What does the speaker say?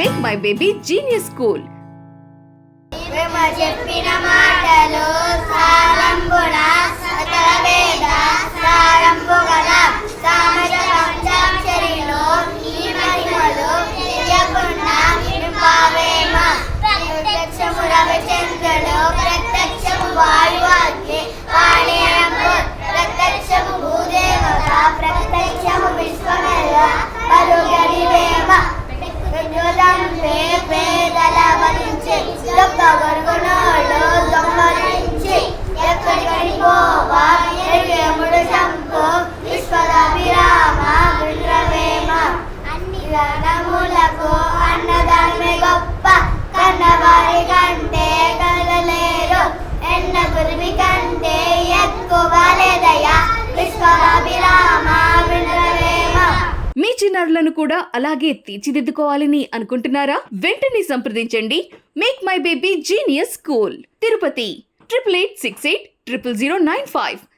Make my baby genius school ప్రేమ చెప్పిన మాటలు గణములకు అన్నదానమే గొప్ప. కన్నవారి కంటే కలలేరు ఎన్న గురిమి కంటే ఎక్కువ లేదయ్యా. విశ్వదాభిరామ మీ చిన్నారులను కూడా అలాగే తీర్చిదిద్దుకోవాలని అనుకుంటున్నారా? వెంటనే సంప్రదించండి. Make my baby genius school Tirupati. Triple eight six eight triple zero nine five